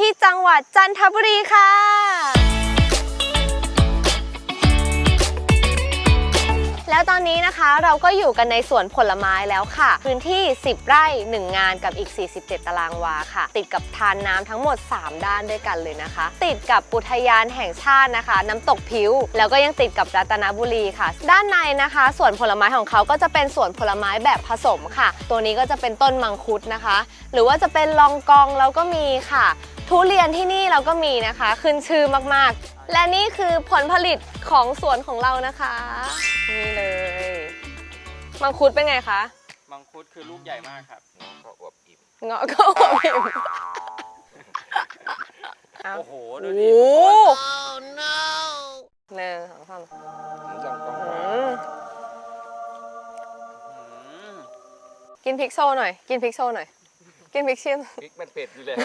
ที่จังหวัดจันทบุรีค่ะ แล้วตอนนี้นะคะเราก็อยู่กันในสวนผลไม้แล้วค่ะ พื้นที่ 10 ไร่ 1 งานกับอีก 47 ตารางวาค่ะ ติดกับทานน้ำทั้งหมด 3 ด้านด้วยกันเลยนะคะ ติดกับอุทยานแห่งชาตินะคะ น้ำตกพิว แล้วก็ยังติดกับรัตนบุรีค่ะ ด้านในนะคะสวนผลไม้ของเขาก็จะเป็นสวนผลไม้แบบผสมค่ะ ตัวนี้ก็จะเป็นต้นมังคุดนะคะ หรือว่าจะเป็นลองกองแล้วก็มีค่ะ ทุเรียนที่นี่เราก็มีนะคะ ขึ้นชื่อมากๆ และนี่คือผลผลิตของสวนของเรานะคะ นี่เลย มังคุดเป็นไงคะมังคุดคือลูกใหญ่มากครับก็อวบอิ่มเงาะก็อวบอิ่มเอาโอ้โหโอ้ดูโหดิทุกคนหนึ่งสองสามจังกองอืมอืมกินพริกโซหน่อย กินพริกโซหน่อย กินพริกชิมพริกมันเผ็ดอยู่แล้ว